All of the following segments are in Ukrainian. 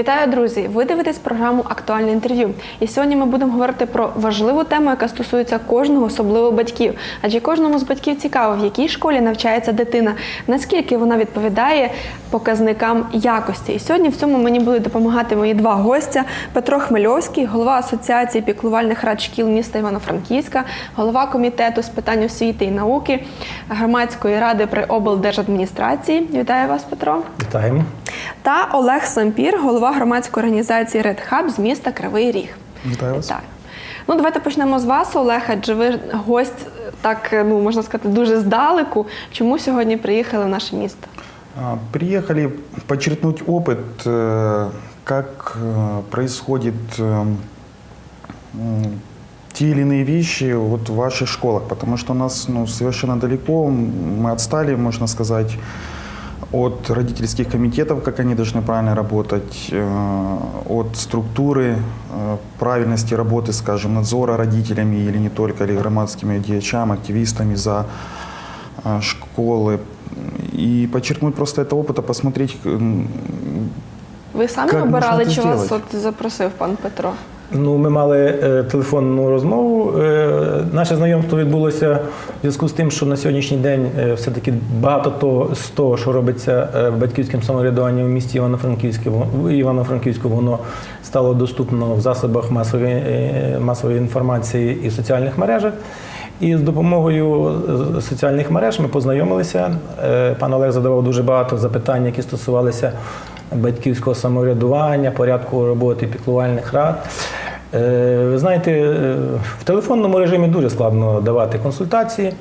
Вітаю, друзі! Ви дивитесь програму Актуальне інтерв'ю. І сьогодні ми будемо говорити про важливу тему, яка стосується кожного, особливо батьків. Адже кожному з батьків цікаво, в якій школі навчається дитина, наскільки вона відповідає показникам якості. І сьогодні в цьому мені будуть допомагати мої два гостя: Петро Хмельовський, голова Асоціації піклувальних рад шкіл міста Івано-Франківська, голова комітету з питань освіти і науки громадської ради при облдержадміністрації. Вітаю вас, Петро. Вітаємо. Та Олег Сампір, голова громадської організації Red Hub з міста Кривий Ріг. Вітаю вас. Вітаю. Ну, давайте почнемо з вас, Олег, адже ви гость, так ну можна сказати, дуже здалеку. Чому сьогодні приїхали в наше місто? А, Приехали подчеркнуть опыт, э, как э, происходит э, м, те или иные вещи вот в ваших школах, потому что у нас ну, совершенно далеко, м, мы отстали, можно сказать, от родительских комитетов, как они должны правильно работать, э, от структуры э, правильности работы, скажем, надзора родителями или не только, или громадскими деячами, активистами за э, школы. И подчеркнуть просто это опыта, посмотреть, м, Ви самі Як обирали, можна це чи вас зробити? от запросив пан Петро? Ну, ми мали е, телефонну розмову. Е, наше знайомство відбулося в зв'язку з тим, що на сьогоднішній день е, все-таки багато того, з того, що робиться е, батьківським самоврядуванням в місті Івано-Франківську, в Івано-Франківську, воно стало доступно в засобах масової, масової інформації і в соціальних мережах. І з допомогою соціальних мереж ми познайомилися. Пан Олег задавав дуже багато запитань, які стосувалися батьківського самоврядування, порядку роботи піклувальних рад. Е, Ви знаєте, е, в телефонному режимі дуже складно давати консультації,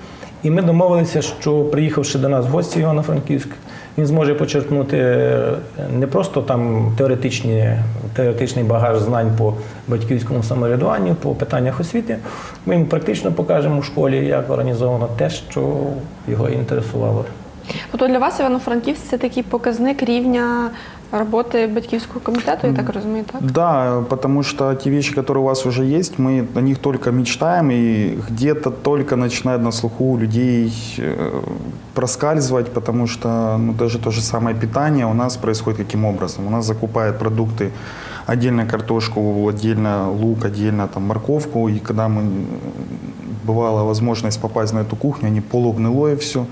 і ми домовилися, що приїхавши до нас в гості Івано-Франківськ, він зможе почерпнути е, не просто там теоретичні, теоретичний багаж знань по батьківському самоврядуванню, по питаннях освіти. Ми йому практично покажемо в школі, як організовано те, що його інтересувало. Тобто для вас Івано-Франківськ це такий показник рівня роботи батьківського комітету, я так розумію, так? Да, потому что те вещи, которые у вас уже есть, мы о них только мечтаем, и где-то только начинает на слуху у людей э, проскальзывать, потому что ну, даже то же самое питание у нас происходит каким образом? У нас закупают продукты, отдельно картошку, отдельно лук, отдельно там морковку, и когда мы, м, бывала возможность попасть на эту кухню, они полугнилое все.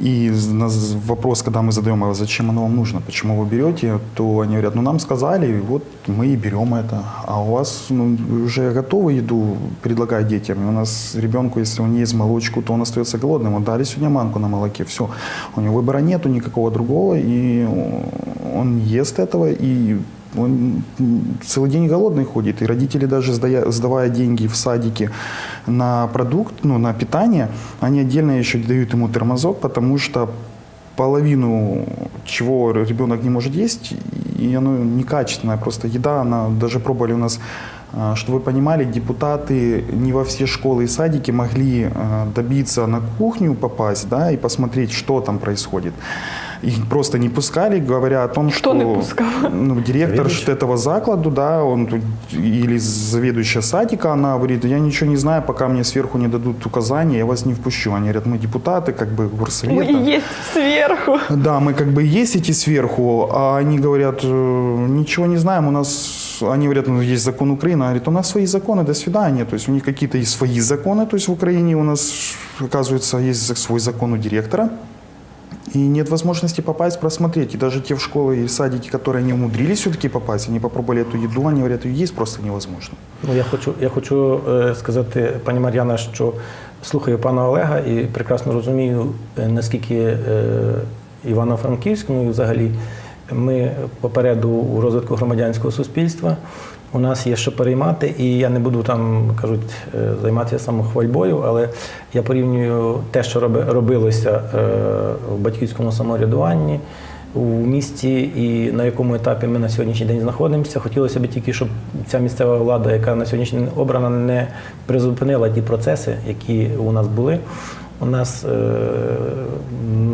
И на з- вопрос, когда мы задаем, а зачем оно вам нужно, почему вы берете, то они говорят, ну нам сказали, и вот мы и берем это. А у вас ну, уже готовую еду предлагают детям. И у нас ребенку, если он не ест молочку, то он остается голодным. Вот дали сегодня манку на молоке, все. У него выбора нету никакого другого, и он ест этого, и он целый день голодный ходит. И родители даже сдая- сдавая деньги в садике на продукт, ну, на питание, они отдельно еще дают ему тормозок, потому что половину чего ребенок не может есть, и оно некачественное. Просто еда, она даже пробовали у нас, а, чтобы вы понимали, депутаты не во все школы и садики могли а, добиться на кухню попасть, да, и посмотреть, что там происходит. Их просто не пускали, говоря о том, Кто что не пускал? ну, директор Заведующий. что этого закладу, да, он или заведующая садика, она говорит, я ничего не знаю, пока мне сверху не дадут указания, я вас не впущу. Они говорят, мы депутаты, как бы горсовета. Ми є зверху. Да, мы как бы есть эти сверху, а они говорят, «Э, ничего не знаем, у нас, они говорят, ну, есть закон Украины, она говорит, у нас свои законы, до свидания, то есть у них какие-то есть свои законы, то есть в Украине у нас, оказывается, есть свой закон у директора, и нет возможности попасть, просмотреть. И даже те в школы и садики, которые не умудрились все-таки попасть, они попробовали эту еду, они говорят, ее есть просто невозможно. Ну, я хочу, я хочу е, сказати, пані Мар'яна, що слухаю пана Олега і прекрасно розумію, е, наскільки е, Івано-Франківськ, ну і взагалі ми попереду у розвитку громадянського суспільства. У нас є що переймати, і я не буду там кажуть е, займатися самохвальбою, але я порівнюю те, що роби- робилося е, в батьківському самоврядуванні у місті і на якому етапі ми на сьогоднішній день знаходимося. Хотілося б тільки, щоб ця місцева влада, яка на сьогоднішній день обрана, не призупинила ті процеси, які у нас були. У нас е,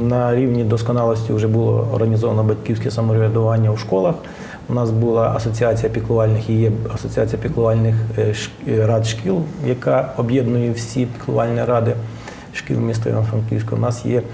на рівні досконалості вже було організовано батьківське самоврядування у школах. У нас була асоціація піклувальних і є асоціація піклувальних е, рад шкіл, яка об'єднує всі піклувальні ради шкіл міста Івано-Франківська. У нас є е, е,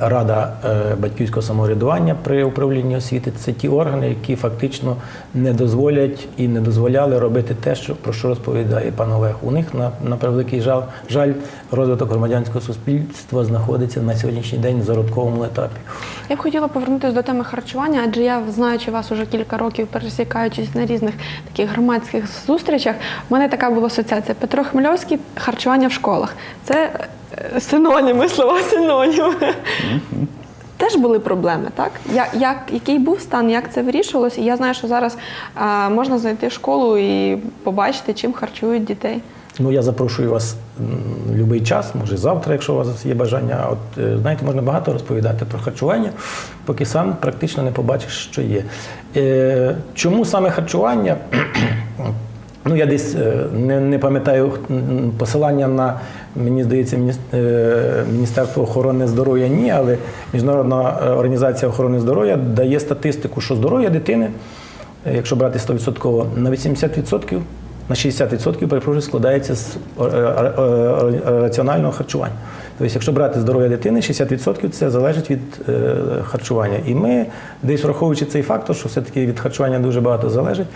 Рада е, батьківського самоврядування при управлінні освіти це ті органи, які фактично не дозволять і не дозволяли робити те, що про що розповідає пан Олег. У них на, на превеликий жаль, жаль, розвиток громадянського суспільства знаходиться на сьогоднішній день в зародковому етапі. Я б хотіла повернутися до теми харчування, адже я знаючи вас уже кілька років, пересікаючись на різних таких громадських зустрічах, в мене така була асоціація Петро Хмельовський харчування в школах. Це е, синоніми, слова синоніми. Теж були проблеми, так? Я, як, який був стан, як це вирішувалося? І я знаю, що зараз а, можна знайти школу і побачити, чим харчують дітей. Ну, я запрошую вас м, будь-який час, може завтра, якщо у вас є бажання. От е, знаєте, можна багато розповідати про харчування, поки сам практично не побачиш, що є. Е, чому саме харчування? Ну, я десь е, не, не пам'ятаю посилання на, мені здається, е, Міністерство охорони здоров'я ні, але Міжнародна е, організація охорони здоров'я дає статистику, що здоров'я дитини, е, якщо брати 100%, на 80%, на 60% перепрошую, складається з раціонального харчування. Тобто, якщо брати здоров'я дитини, 60% це залежить від харчування. І ми, десь враховуючи цей фактор, що все-таки від харчування дуже багато залежить,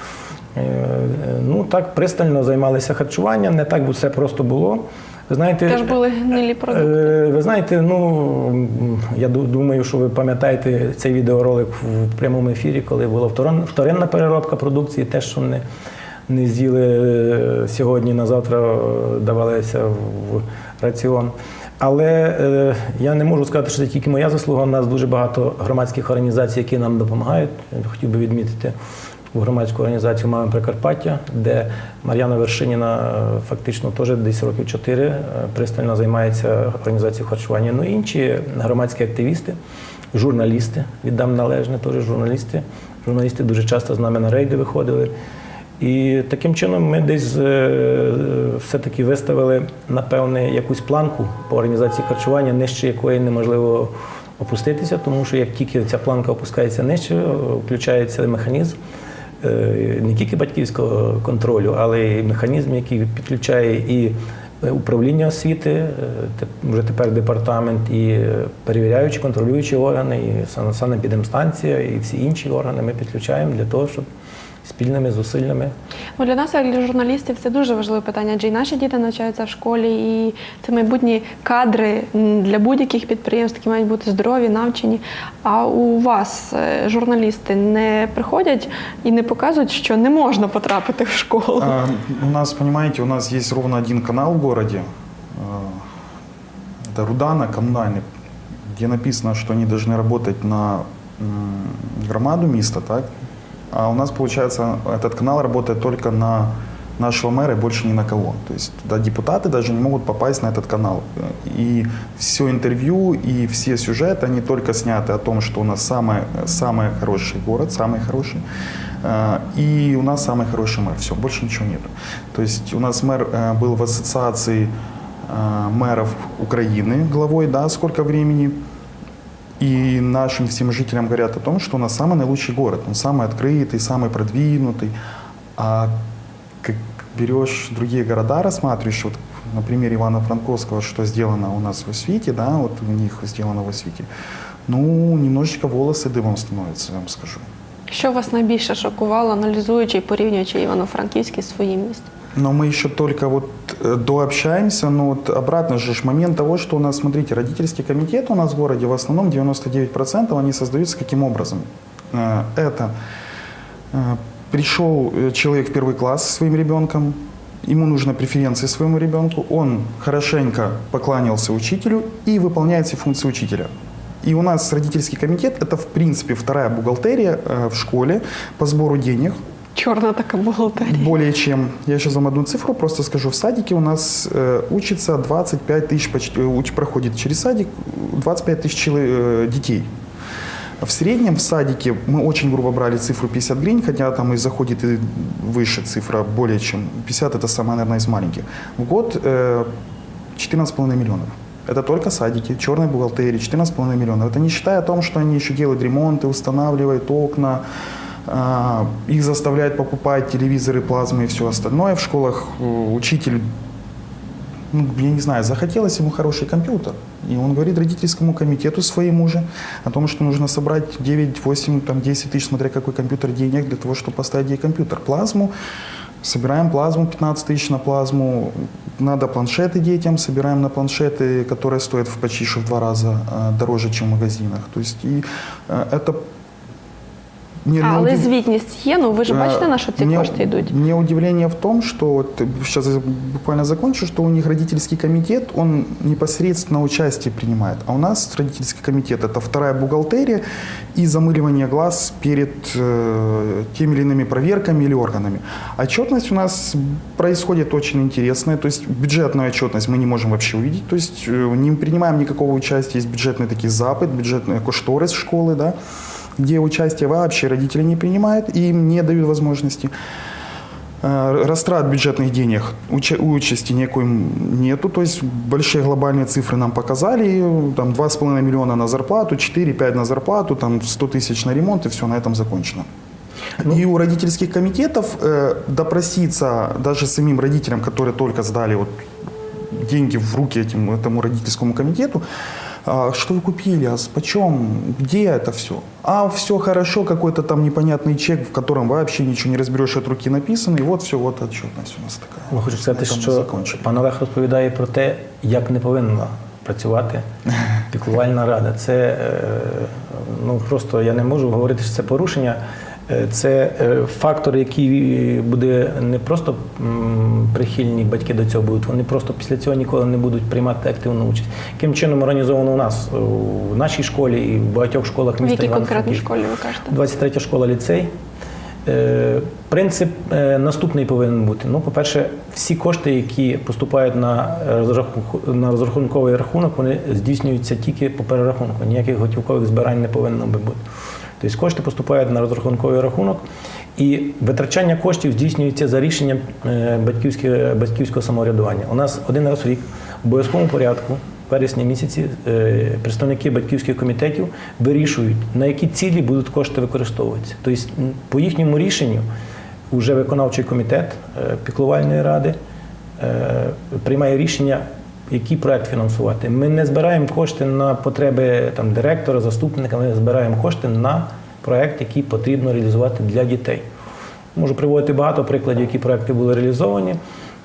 ну так пристально займалися харчуванням, не так все просто було. Ви знаєте, Теж були гнилі продукти. Е, Ви знаєте, ну я думаю, що ви пам'ятаєте цей відеоролик в прямому ефірі, коли була вторинна переробка продукції, те, що не, не з'їли е, сьогодні, на завтра е, давалося в раціон. Але е, я не можу сказати, що це тільки моя заслуга. У нас дуже багато громадських організацій, які нам допомагають. Хотів би відмітити в громадську організацію Мами Прикарпаття, де Мар'яна Вершиніна е, фактично теж десь років чотири е, пристально займається організацією харчування. Ну і інші громадські активісти, журналісти, віддам належне, теж журналісти. Журналісти дуже часто з нами на рейди виходили. І таким чином ми десь е, все-таки виставили, напевне, якусь планку по організації харчування, нижче якої неможливо опуститися, тому що як тільки ця планка опускається нижче, включається механізм не тільки батьківського контролю, але й механізм, який підключає і управління освіти, е, вже тепер департамент, і е, перевіряючі, контролюючі органи, і сан- санепідемстанція, і всі інші органи ми підключаємо для того, щоб спільними зусиллями Ну, для нас, як для журналістів, це дуже важливе питання, адже і наші діти навчаються в школі, і це майбутні кадри м, для будь-яких підприємств, які мають бути здорові, навчені. А у вас е, журналісти не приходять і не показують, що не можна потрапити в школу. А, У нас, понимаете, у нас есть ровно один канал в городе. а, Это Рудана, коммунальный, где написано, что они должны работать на м, громаду места, так? А у нас, получается, этот канал работает только на нашего мэра и больше ни на кого. То есть туда депутаты даже не могут попасть на этот канал. И все интервью и все сюжеты, они только сняты о том, что у нас самый, самый хороший город, самый хороший. Э, И у нас самый хороший мэр. Все, больше ничего нет. То есть у нас мэр э, был в ассоциации э, мэров Украины главой, да, сколько времени И нашим всем жителям говорят о том, что у нас самый наилучший город, он самый открытый, самый продвинутый. А как берешь другие города, рассматриваешь, вот на примере Ивано-Франковского, что сделано у нас в Освите, да, вот у них сделано в Освите, ну, немножечко волосы дымом становятся, я вам скажу. Що вас найбільше шокувало, аналізуючи і порівнюючи Івано-Франківський з своїм містом? Но мы еще только вот э, дообщаемся, но вот обратно же момент того, что у нас, смотрите, родительский комитет у нас в городе в основном 99% они создаются каким образом? Э, Это э, пришел человек в первый класс со своим ребенком, ему нужны преференции своему ребенку, он хорошенько покланялся учителю и выполняет все функции учителя. И у нас родительский комитет – это, в принципе, вторая бухгалтерия в школе по сбору денег, Чорна така бухгалтерія. более чем. Я сейчас вам одну цифру просто скажу. В садике у нас э, учится 25 тысяч, почти, э, уч- проходит через садик 25 тысяч э, детей. В среднем в садике мы очень грубо брали цифру 50 гривен, хотя там и заходит и выше цифра, более чем 50, это самая, наверное, из маленьких. В год э, 14,5 миллионов. Это только садики, черной бухгалтерии, 14,5 миллионов. Это не считая о том, что они еще делают ремонты, устанавливают окна, их заставляют покупать телевизоры, плазмы и все остальное. В школах э, учитель ну, я не знаю, захотелось ему хороший компьютер. И он говорит родительскому комитету своему же о том, что нужно собрать 9, 8, там, 10 тысяч, смотря какой компьютер, денег для того, чтобы поставить ей компьютер. Плазму, собираем плазму, 15 тысяч на плазму. Надо планшеты детям, собираем на планшеты, которые стоят в почти в два раза э, дороже, чем в магазинах. То есть и э, это... мне на Але удив- звітність є. Ну ви ж бачите, на що ці мне, кошти йдуть. Мне удивление в том, что вот, сейчас я буквально закончу, что у них родительский комитет, он непосредственно участие принимает. А у нас родительский комитет это вторая бухгалтерия и замыливание глаз перед э, теми или иными проверками или органами. Отчетность у нас происходит очень интересная, то есть бюджетную отчетность мы не можем вообще увидеть, то есть э, не принимаем никакого участия, есть бюджетный такой запад, бюджетный кошторис школы, да, где участие вообще родители не принимают и им не дают возможности. Э, Растрат бюджетных денег уча- участи никакой нету, то есть большие глобальные цифры нам показали, там 2,5 миллиона на зарплату, 4-5 на зарплату, там 100 тысяч на ремонт и все, на этом закончено. И у родительских комитетов э, допроситься даже самим родителям, которые только сдали вот деньги в руки этим, этому родительскому комитету, что вы купили, а с почем, где это все? А все хорошо, какой-то там непонятный чек, в котором вообще ничего не разберешь, от руки написано, и вот все, вот отчетность у нас такая. Ну, хочу сказати, На этом мы що закончили. пан Олег розповідає про те, як не повинна працювати піклувальна рада. Це е, ну просто я не можу говорити, що це порушення. Е, Це е, фактор, який буде не просто прихильні батьки до цього будуть, вони просто після цього ніколи не будуть приймати активну участь. Яким чином організовано у нас у нашій школі і в багатьох школах В міста якій конкретній школі ви кажете? 23 школа ліцей. Е, Принцип наступний повинен бути. Ну, по-перше, всі кошти, які поступають на, на розрахунковий рахунок, вони здійснюються тільки по перерахунку. Ніяких готівкових збирань не повинно би бути. Тобто кошти поступають на розрахунковий рахунок, і витрачання коштів здійснюється за рішенням е, батьківського самоврядування. У нас один раз в рік в обов'язковому порядку вересні місяці е, представники батьківських комітетів вирішують, на які цілі будуть кошти використовуватися. Тобто, по їхньому рішенню вже виконавчий комітет е, піклувальної ради приймає рішення, який проект фінансувати. Ми не збираємо кошти на потреби там, директора, заступника, ми збираємо кошти на проект, який потрібно реалізувати для дітей. Можу приводити багато прикладів, які проекти були реалізовані.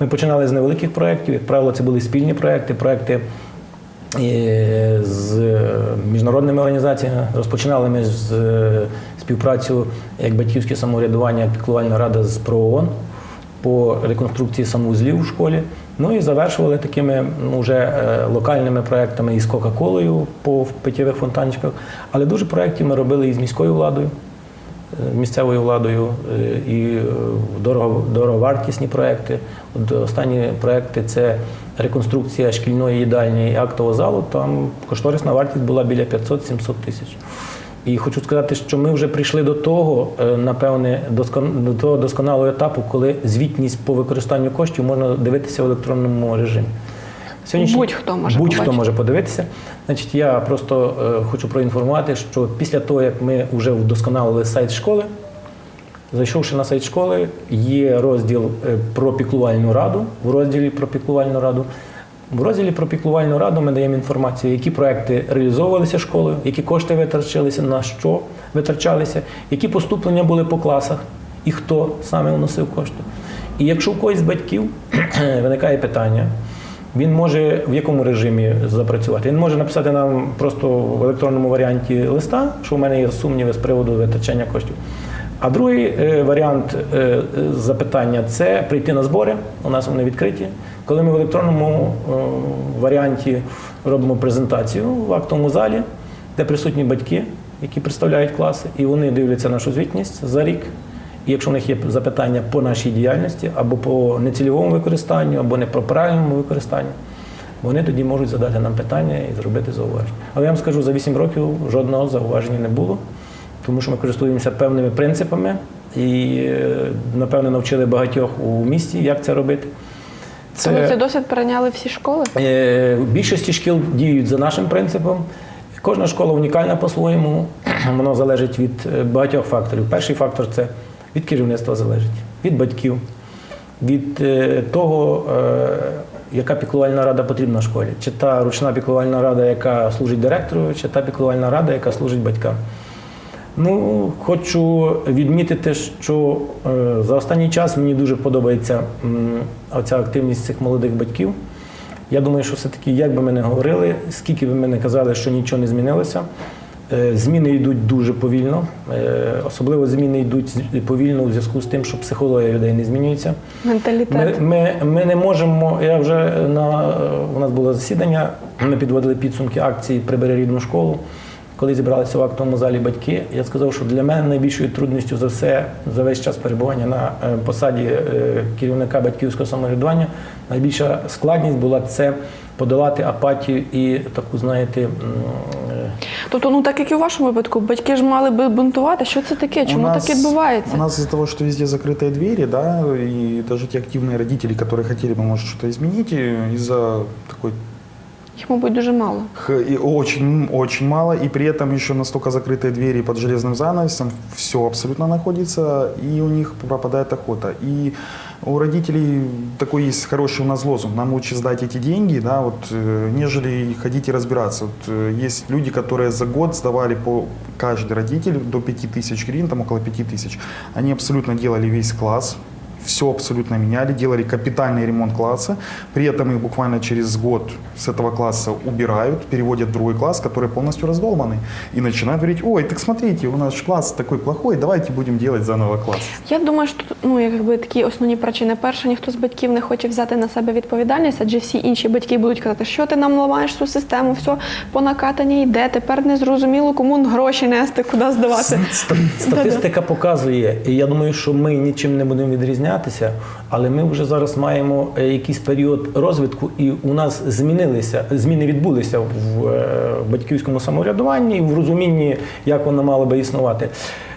Ми починали з невеликих проєктів, як правило, це були спільні проекти, проекти е, з міжнародними організаціями. Розпочинали ми з е, співпрацю як батьківське самоврядування, як піклувальна рада з ПРООН по реконструкції санвузлів у школі. Ну і завершували такими вже е, локальними проектами із Кока-Колою по питєвих фонтанчиках. Але дуже проєктів ми робили і з міською владою е, місцевою владою е, і дорого, дороговартісні проекти. От останні проекти це реконструкція шкільної їдальні і актового залу. Там кошторисна вартість була біля 500-700 тисяч. І хочу сказати, що ми вже прийшли до того, е, напевне, до того досконалого етапу, коли звітність по використанню коштів можна дивитися в електронному режимі. Сьогоднішній- Будь-хто може будь-хто може подивитися. Значить, я просто е, хочу проінформувати, що після того, як ми вже вдосконалили сайт школи, зайшовши на сайт школи, є розділ е, про піклувальну раду. В розділі про піклувальну раду. В розділі про піклувальну раду ми даємо інформацію, які проекти реалізовувалися школою, які кошти витрачалися, на що витрачалися, які поступлення були по класах і хто саме вносив кошти. І якщо у когось з батьків виникає питання, він може в якому режимі запрацювати? Він може написати нам просто в електронному варіанті листа, що у мене є сумніви з приводу витрачання коштів. А другий е, варіант е, е, запитання це прийти на збори. У нас вони відкриті. Коли ми в електронному варіанті робимо презентацію в актовому залі, де присутні батьки, які представляють класи, і вони дивляться нашу звітність за рік. І якщо в них є запитання по нашій діяльності, або по нецільовому використанню, або не по правильному використанню, вони тоді можуть задати нам питання і зробити зауваження. Але я вам скажу, за 8 років жодного зауваження не було, тому що ми користуємося певними принципами і, е, напевне, навчили багатьох у місті, як це робити. Тому цей досвід перейняли всі школи. Е, більшості шкіл діють за нашим принципом. Кожна школа унікальна по-своєму, воно залежить від е, багатьох факторів. Перший фактор це від керівництва залежить, від батьків, від того, яка піклувальна рада потрібна в школі. Чи та ручна піклувальна рада, яка служить директору, чи та піклувальна рада, яка служить батькам. Ну, хочу відмітити, що е, за останній час мені дуже подобається оця активність цих молодих батьків. Я думаю, що все-таки, як би ми не говорили, скільки би ми не казали, що нічого не змінилося, е, зміни йдуть дуже повільно. Е, Особливо зміни йдуть повільно у зв'язку з тим, що психологія людей не змінюється. Менталітет. Ми, ми, ми не можемо. Я вже на у нас було засідання. Ми підводили підсумки акції Прибери рідну школу Коли зібралися в актовому залі батьки, я сказав, що для мене найбільшою трудністю за все за весь час перебування на е, посаді е, керівника батьківського самоврядування найбільша складність була це подолати апатію і таку, знаєте, м, е, Тобто, ну так як і у вашому випадку, батьки ж мали би бунтувати. Що це таке? Чому У нас- так відбувається? У нас из-за того, что везде закрытые двери, да, и даже те активные родители, которые хотели бы, может, что-то изменить, и из-за такой Їх, мабуть, дуже мало. очень, очень мало, и при этом еще настолько закрытые двери под железным занавесом, все абсолютно находится, и у них пропадает охота. И у родителей такой есть хороший у нас лозунг, нам лучше сдать эти деньги, да, вот, э, нежели ходить и разбираться. Вот, э, есть люди, которые за год сдавали по каждый родитель до 5000 гривен, там около 5000. Они абсолютно делали весь класс, все абсолютно меняли, делали капитальный ремонт класса. При этом их буквально через год с этого класса убирают, переводят в другой класс, который полностью раздолбанный. И начинают говорить, ой, так смотрите, у нас класс такой плохой, давайте будем делать заново класс. Я думаю, що тут ну якби такі основні причини. Перше, ніхто з батьків не хоче взяти на себе відповідальність, адже всі інші батьки будуть казати, що ти нам ламаєш цю систему, все по накатанні йде. Тепер не зрозуміло, кому гроші нести, куди здавати. Статистика показує, і я думаю, що ми нічим не будемо відрізнятися, але ми вже зараз маємо е, якийсь період розвитку, і у нас змінилися, зміни відбулися в е, батьківському самоврядуванні і в розумінні, як воно мало би існувати.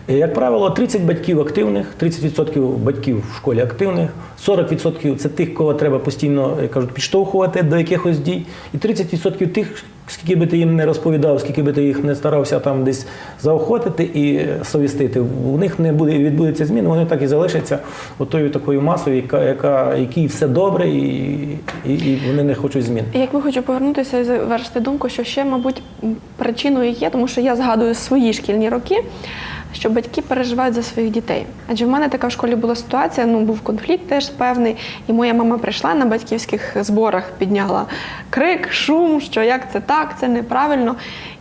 Е, Як правило, 30 батьків активних, 30% батьків в школі активних, 40% це тих, кого треба постійно кажуть, підштовхувати до якихось дій, і 30% тих, скільки би ти їм не розповідав, скільки би ти їх не старався там десь заохотити і совістити, у них не буде відбудеться зміни, вони так і залишаться отою такою масою, яка, яка якій все добре, і, і, і вони не хочуть змін. Як ви хочу повернутися і завершити думку, що ще, мабуть, причиною є, тому що я згадую свої шкільні роки, що батьки переживають за своїх дітей. Адже в мене така в школі була ситуація, ну був конфлікт теж певний, і моя мама прийшла на батьківських зборах, підняла крик, шум, що як це так, це неправильно.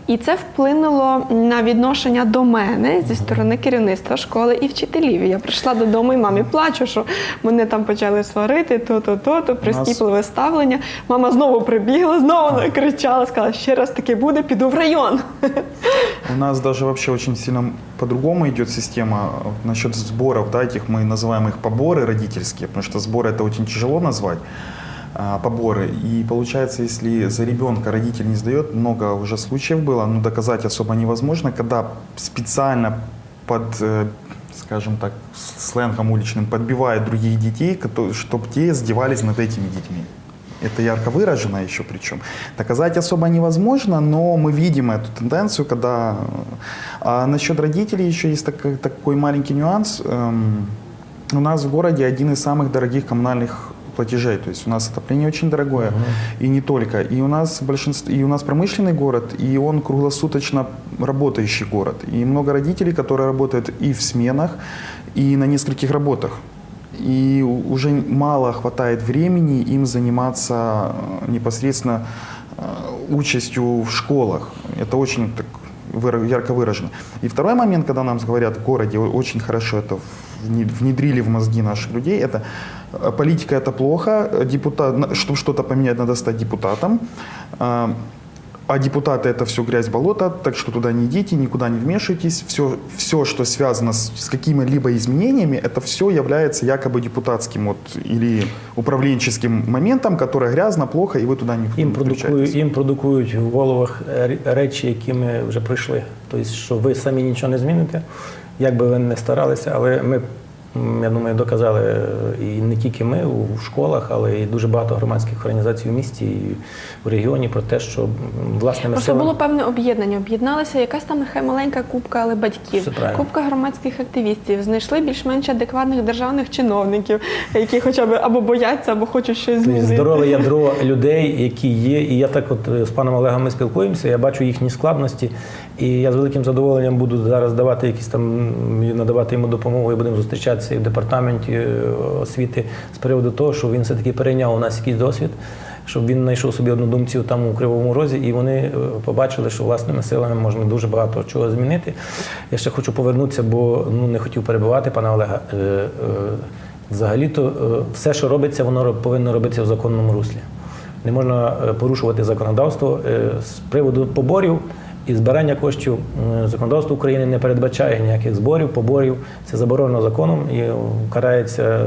І це вплинуло на відношення до мене зі сторони керівництва школи і вчителів. І Я прийшла додому і мамі плачу, що мене там почали сварити, то-то, то-то, прискіпливе ставлення. Мама знову прибігла, знову кричала, сказала, ще раз таке буде, піду в район. У нас даже вообще очень сильно по-другому идет система вот насчет сборов, да, этих мы называем их поборы родительские, потому что сборы это очень тяжело назвать, а, Поборы. И получается, если за ребенка родитель не сдает, много уже случаев было, но доказать особо невозможно, когда специально под, э, скажем так, сленгом уличным подбивают других детей, чтобы те издевались над этими детьми. Это ярко выражено еще причем. Доказать особо невозможно, но мы видим эту тенденцию, когда... А насчет родителей еще есть так- такой маленький нюанс. Эм, У нас в городе один из самых дорогих коммунальных платежей. То есть у нас отопление очень дорогое, и не только. И у нас большинство, и у нас промышленный город, и он круглосуточно работающий город. И много родителей, которые работают и в сменах, и на нескольких работах. И уже мало хватает времени им заниматься э, непосредственно э, участью в школах. Это очень так ярко выражено. И второй момент, когда нам говорят в городе, очень хорошо это вне- внедрили в мозги наших людей, это политика это плохо, э, депутат, чтобы что-то поменять, надо стать депутатом. А, а депутаты это все грязь болото, так что туда не идите, никуда не вмешивайтесь. Все, все что связано с, с какими-либо изменениями, это все является якобы депутатским вот, или управленческим моментом, которое грязно, плохо, и вы туда не Їм не продукують, включаетесь. їм продукують в головах ре- речі, які ми вже пройшли. Тобто, що ви самі нічого не зміните, як би ви не старалися, але ми м, я думаю, доказали е, і не тільки ми у школах, але і дуже багато громадських організацій у місті і в регіоні про те, що м, власними Просто силами було певне об'єднання. Об'єдналися якась там нехай маленька купка, але батьків, купка громадських активістів. Знайшли більш-менш адекватних державних чиновників, які хоча б або бояться, або хочуть щось Тобто змінити. здорове ядро людей, які є. І я так от е, з паном Олегом ми спілкуємося, я бачу їхні складності. І я з великим задоволенням буду зараз давати якісь там надавати йому допомогу і будемо зустрічатися і в департаменті е, освіти з приводу того, що він все-таки перейняв у нас якийсь досвід. Щоб він знайшов собі однодумців там у Кривому Розі, і вони е, побачили, що власними силами можна дуже багато чого змінити. Я ще хочу повернутися, бо ну не хотів перебивати пана Олега. Е, Взагалі-то все, що робиться, воно повинно робитися в законному руслі. Не можна порушувати законодавство з приводу поборів і збирання коштів. Законодавство України не передбачає ніяких зборів, поборів. Це заборонено законом і карається, е,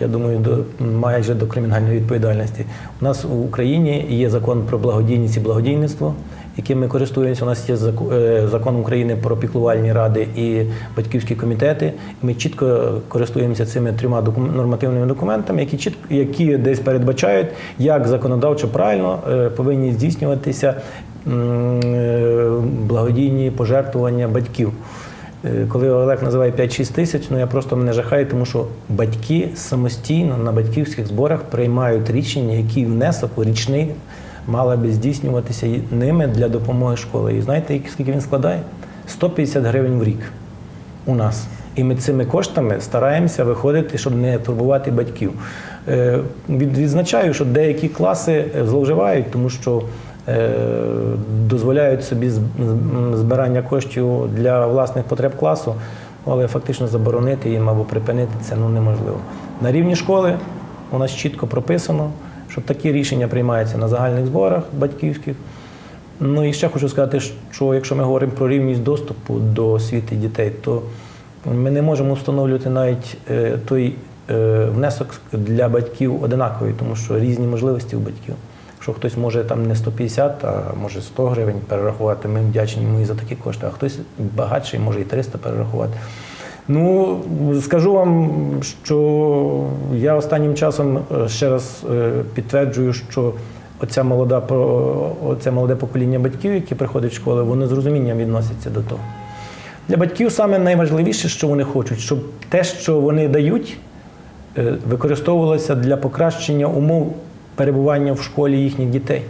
я думаю, до майже до кримінальної відповідальності. У нас в Україні є закон про благодійність і благодійництво яким ми користуємося. У нас є е, закон України про піклувальні ради і батьківські комітети. Ми чітко користуємося цими трьома нормативними документами, які чітко які десь передбачають, як законодавчо правильно е, повинні здійснюватися благодійні пожертвування батьків. Е, Коли Олег називає 5-6 тисяч, ну я просто мене жахаю, тому що батьки самостійно на батьківських зборах приймають рішення, який внесок у річний мала би здійснюватися ними для допомоги школи. І знаєте, скільки він складає? 150 гривень в рік у нас. І ми цими коштами стараємося виходити, щоб не турбувати батьків. Е, Відзначаю, що деякі класи е, зловживають, тому що е, дозволяють собі збирання коштів для власних потреб класу, але фактично заборонити їм або припинити це ну, неможливо. На рівні школи у нас чітко прописано, що такі рішення приймаються на загальних зборах батьківських. Ну і ще хочу сказати, що якщо ми говоримо про рівність доступу до освіти дітей, то ми не можемо встановлювати навіть е, той е, внесок для батьків одинаковий, тому що різні можливості у батьків. Якщо хтось може там не 150, а може 100 гривень перерахувати, ми вдячні йому і за такі кошти, а хтось багатший може і 300 перерахувати. Ну, скажу вам, що я останнім часом е, ще раз е, підтверджую, що оця молода оце молоде покоління батьків, які приходять в школи, вони з розумінням відносяться до того. Для батьків саме найважливіше, що вони хочуть, щоб те, що вони дають, е, використовувалося для покращення умов перебування в школі їхніх дітей.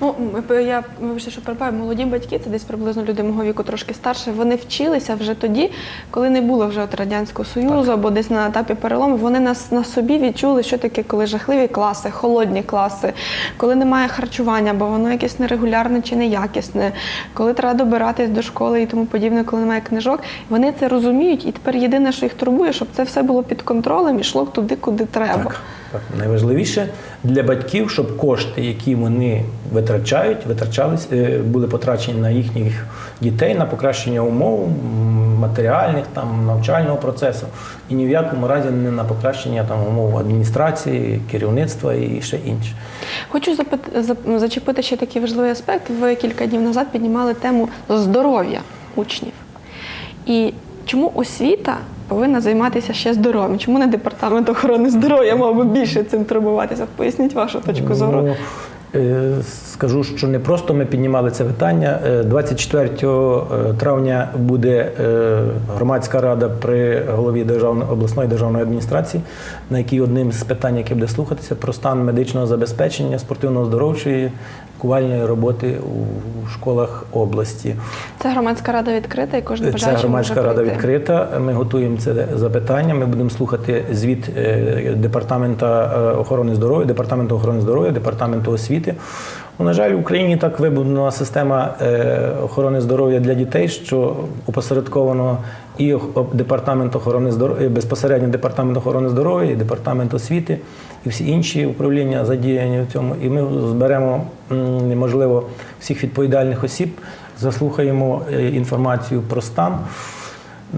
Ну, я вибачте, що перебуваю, молоді батьки, це десь приблизно люди мого віку трошки старше. Вони вчилися вже тоді, коли не було вже от радянського союзу, або десь на етапі перелому. Вони нас на собі відчули, що таке, коли жахливі класи, холодні класи, коли немає харчування, бо воно якесь нерегулярне чи неякісне, коли треба добиратись до школи і тому подібне, коли немає книжок. Вони це розуміють, і тепер єдине, що їх турбує, щоб це все було під контролем і йшло туди, куди треба. Так, так. Найважливіше для батьків, щоб кошти, які вони витрачають, витрачались, е, були потрачені на їхніх дітей, на покращення умов матеріальних, там, навчального процесу, і ні в якому разі не на покращення там, умов адміністрації, керівництва і ще інше. Хочу зачепити ще такий важливий аспект. Ви кілька днів назад піднімали тему здоров'я учнів. І чому освіта повинна займатися ще здоров'ям? Чому не департамент охорони здоров'я мав би більше цим турбуватися? Поясніть вашу точку зору. Ну, е, Скажу, що не просто ми піднімали це питання. Е, 24 травня буде е, громадська рада при голові державної обласної державної адміністрації, на якій одним з питань, яке буде слухатися, про стан медичного забезпечення спортивно-здоровчої лікувальної роботи у школах області. Це громадська рада відкрита, і кожен Це громадська може рада прийти. відкрита. Ми готуємо це запитання. Ми будемо слухати звіт е, департамента е, охорони здоров'я, департаменту охорони здоров'я, департаменту освіти. Ну, на жаль, в Україні так вибудована система е, охорони здоров'я для дітей, що опосередковано і департамент охорони здоров'я, безпосередньо департамент охорони здоров'я, і департамент освіти, і всі інші управління задіяні в цьому. І ми зберемо можливо всіх відповідальних осіб, заслухаємо е, інформацію про стан.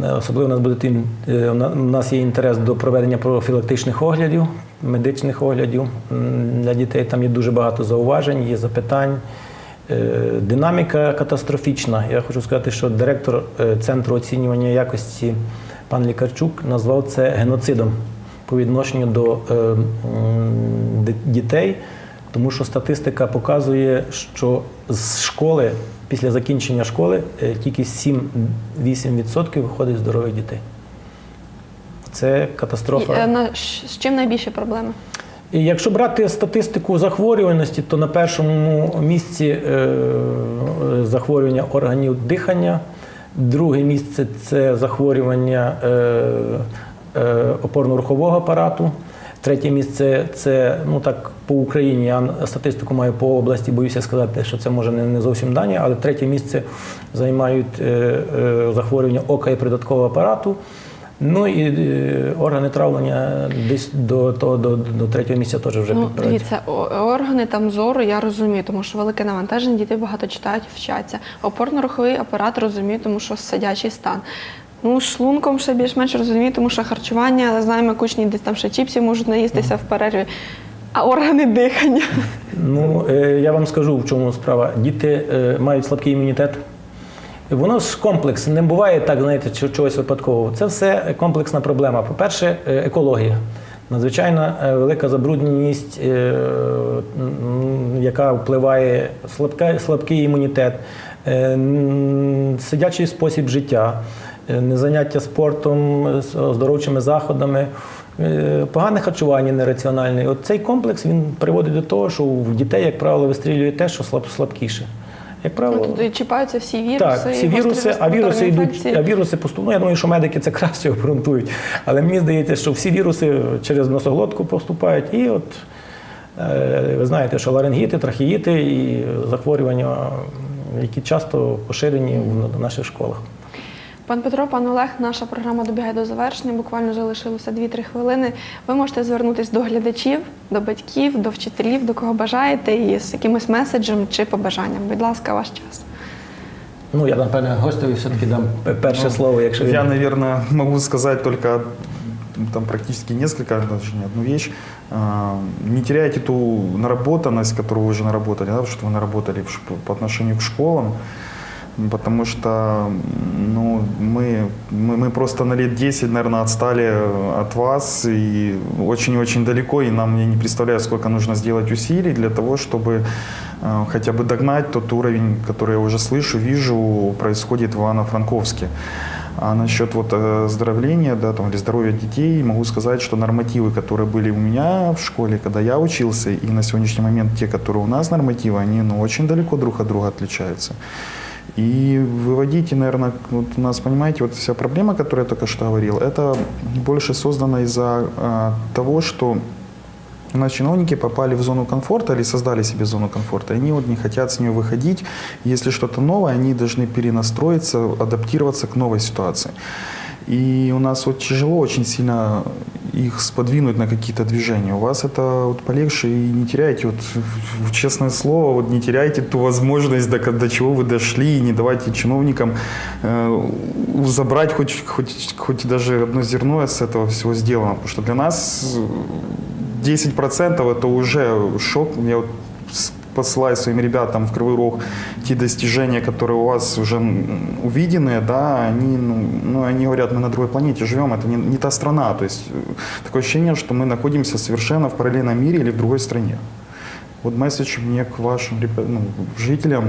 Е, Особливо у нас буде е, у нас є інтерес до проведення профілактичних оглядів, медичних оглядів для дітей. Там є дуже багато зауважень, є запитань. Динаміка катастрофічна. Я хочу сказати, що директор центру оцінювання якості пан Лікарчук назвав це геноцидом по відношенню до е, дітей, тому що статистика показує, що з школи, після закінчення школи, е, тільки 7-8% виходить здорових дітей. Це катастрофа. І, е, на- з чим найбільші проблеми? І якщо брати статистику захворюваності, то на першому місці захворювання органів дихання, друге місце це захворювання опорно-рухового апарату. Третє місце це ну так по Україні. Я статистику маю по області. Боюся сказати, що це може не, зовсім дані, але третє місце займають е, е, захворювання ока і придаткового апарату. Ну і е, органи травлення десь до, того до, до третього місця теж вже Ну, дивіться, органи там зору я розумію, тому що велике навантаження, діти багато читають, вчаться. Опорно-руховий апарат розумію, тому що сидячий стан. Ну, з шлунком ще більш-менш розумію, тому що харчування, але знаємо, кучні десь там ще чіпсів можуть наїстися в перерві. А органи дихання. Ну, е, я вам скажу, в чому справа. Діти е, мають слабкий імунітет. Воно ж комплекс, не буває так, знаєте, чогось випадкового. Це все комплексна проблема. По-перше, е, екологія. Надзвичайно велика забрудненість, яка впливає слабкий імунітет, сидячий спосіб життя, незаняття спортом, е, оздоровчими заходами, е, погане харчування нераціональне. От цей комплекс він приводить до того, що в дітей, як правило, вистрілює те, що слаб, слабкіше. Як правило, Ну, Тут чіпаються всі віруси, так, всі віруси, а віруси йдуть, а віруси поступають. Ну, я думаю, що медики це краще обґрунтують. Але мені здається, що всі віруси через носоглотку поступають. І от е, ви знаєте, що ларингіти, трахеїти і захворювання, які часто поширені в наших школах. Пан Петро, пан Олег, наша програма добігає до завершення. Буквально залишилося 2-3 хвилини. Ви можете звернутися до глядачів, до батьків, до вчителів, до кого бажаєте, і з якимось меседжем чи побажанням. Будь ласка, ваш час. Ну, я, напевне, гостеві все-таки дам пе- перше слово, якщо він... Я, наверное, могу сказать только там практически несколько, даже не одну вещь. Не теряйте ту наработанность, которую вы уже наработали, да, что вы наработали по отношению к школам. Потому что ну, мы, мы, мы просто на лет 10, наверное, отстали от вас и очень-очень далеко, и нам, я не представляю, сколько нужно сделать усилий для того, чтобы э, хотя бы догнать тот уровень, который я уже слышу, вижу, происходит в Ивано-Франковске. А насчет вот э, оздоровления, да, там, или здоровья детей, могу сказать, что нормативы, которые были у меня в школе, когда я учился, и на сегодняшний момент те, которые у нас нормативы, они ну, очень далеко друг от друга отличаются. И выводите, наверное, вот у нас, понимаете, вот вся проблема, которую я только что говорил, это больше создано из-за э, того, что у нас чиновники попали в зону комфорта или создали себе зону комфорта, они вот не хотят с нее выходить. Если что-то новое, они должны перенастроиться, адаптироваться к новой ситуации. И у нас вот тяжело очень сильно их сподвинуть на какие-то движения. У вас это вот полегче и не теряйте, вот, честное слово, вот не теряйте ту возможность, до, до чего вы дошли, и не давайте чиновникам э, забрать хоть, хоть, хоть даже одно зерно с этого всего сделано. Потому что для нас э, 10% это уже шок. Я вот с- посылаю своим ребятам в Кривой Рог те достижения, которые у вас уже м, увидены, да, они, ну, ну, они говорят, мы на другой планете живем, это не, не та страна. То есть э, такое ощущение, что мы находимся совершенно в параллельном мире или в другой стране. Вот месседж мне к вашим ребя- ну, жителям.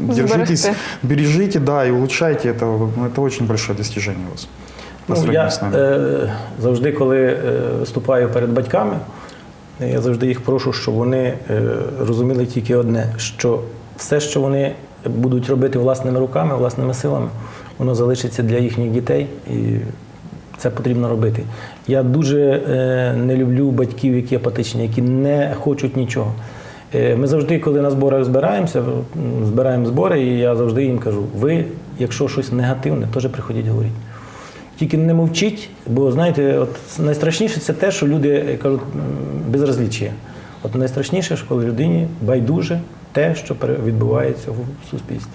Держитесь, Сберегти. бережите, да, и улучшайте это. Ну, это очень большое достижение у вас. По Ну, сравнению я с нами. е, завжди, коли е, виступаю перед батьками, я завжди їх прошу, щоб вони е, розуміли тільки одне, що все, що вони будуть робити власними руками, власними силами, воно залишиться для їхніх дітей, і це потрібно робити. Я дуже е, не люблю батьків, які апатичні, які не хочуть нічого. Е, Ми завжди, коли на зборах збираємося, збираємо збори, і я завжди їм кажу: ви, якщо щось негативне, теж приходіть говоріть. Тільки не мовчіть, бо знаєте, от найстрашніше це те, що люди кажуть безразліччя. От найстрашніше, що коли людині байдуже те, що відбувається в суспільстві.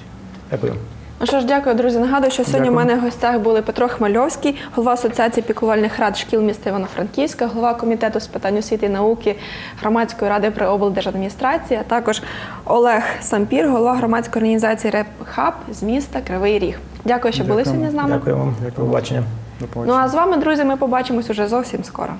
Дякую. Ну що ж, дякую, друзі. Нагадую, що сьогодні Дякую. в мене в гостях були Петро Хмельовський, голова Асоціації піклувальних рад шкіл міста Івано-Франківська, голова комітету з питань освіти і науки громадської ради при облдержадміністрації, а також Олег Сампір, голова громадської організації РЕП Хаб з міста Кривий Ріг. Дякую, що були Дякую. сьогодні з нами. Дякую вам. До побачення. Ну а з вами, друзі, ми побачимось уже зовсім скоро.